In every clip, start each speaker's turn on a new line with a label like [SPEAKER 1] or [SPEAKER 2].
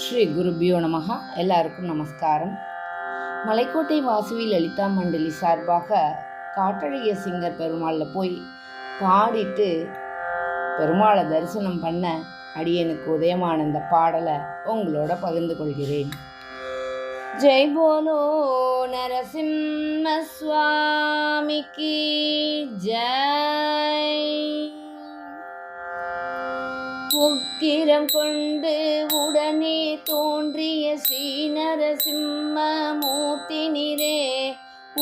[SPEAKER 1] ஸ்ரீ குருபியோ நமகா எல்லாருக்கும் நமஸ்காரம். மலைக்கோட்டை வாசுவி லலிதா மண்டலி சார்பாக காட்டழகிய சிங்கர் பெருமாளில் போய் பாடிட்டு பெருமாளை தரிசனம் பண்ண அடியனுக்கு உதயமான இந்த பாடலை உங்களோட பகிர்ந்து கொள்கிறேன். ஜெய் போலோ நரசிம்ம சுவாமிக்கு ஜெய். உக்கிரம் கொண்டு உடனே தோன்றிய ஸ்ரீநரசிம்ம மூர்த்தினிரே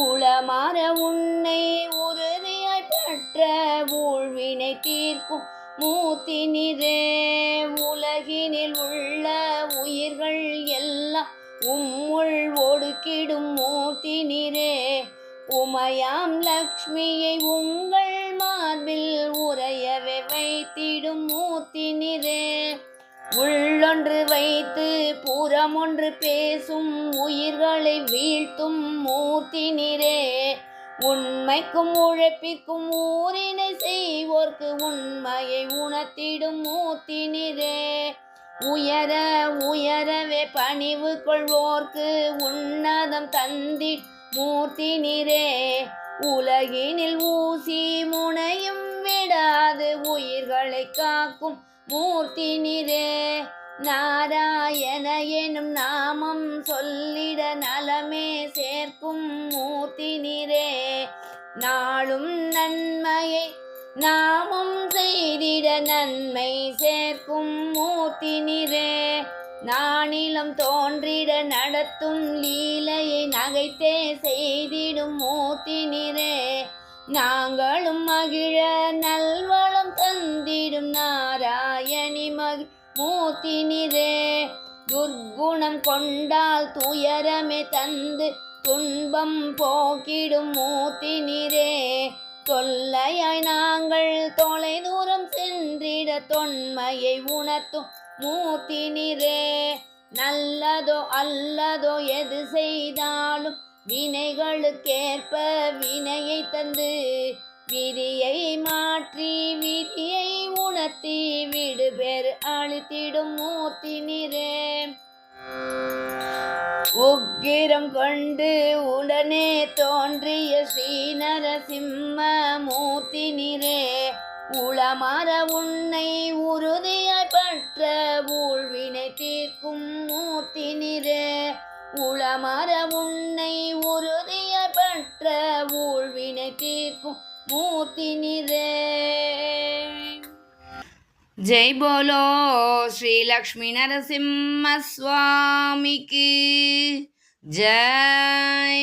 [SPEAKER 1] உளமாற உன்னை உறுதியாய் பற்ற ஊழ்வினை தீர்க்கும் மூர்த்தினிரே உலகினில் உள்ள உயிர்கள் எல்லாம் உம்முள் ஒடுக்கிடும் மூர்த்தினிரே உமையாம் லக்ஷ்மியை உங்கள் மார்பில் உரையவே வைத்திடும் மூர்த்தினிரே. உள்ளொன்று வைத்து புறமொன்று பேசும் உயிர்களை வீழ்த்தும் மூர்த்தினிரே. உண்மைக்கும் உழைப்பிக்கும் ஊரினை செய்வோர்க்கு உண்மையை உணர்த்திடும் மூர்த்தினிரே. உயர உயரவே பணிவு கொள்வோர்க்கு உன்னதம் தந்தி மூர்த்தி நிறே உலகினில் ஓம் மூர்த்தி நிறே நாராயண எனும் நாமம் சொல்லிட நலமே சேர்க்கும் மூர்த்தி நிறே நாளும் நன்மையை நாமும் செய்திட நன்மை சேர்க்கும் மூர்த்தி நிறே நானிலம் தோன்றிட நடத்தும் லீலையை நகைத்தே செய்திடும் மூர்த்தி நிறே நாங்களும் மகிழ நல்வளம் தந்திடும் நான் மகி மூர்த்தி நிறே துர்க்குணம் கொண்டால் துயரமே தந்து துன்பம் போக்கிடும் மூத்தினிதே. தொல்லையாய் நாங்கள் தொலை தூரம் சென்றிட தொன்மையை உணர்த்தும் மூர்த்தி நல்லதோ அல்லதோ எது செய்தாலும் வினைகளுக்கேற்ப வினையை தந்து விதியை மாற்றி விதியை அழித்திடும் மூர்த்தி நிறே உக்கிரம் கொண்டு உடனே தோன்றிய ஸ்ரீநரசிம்ம மூர்த்தி நிறே உளமர உன்னை உறுதியாய் பற்ற ஊழ்வினை தீர்க்கும் மூர்த்தி நிறே உளமர உன்னை உறுதியாய் பற்ற ஊழ்வினை தீர்க்கும் மூர்த்தி நிறே జై బోలో శ్రీ లక్ష్మీ నరసింహ స్వామికి జై.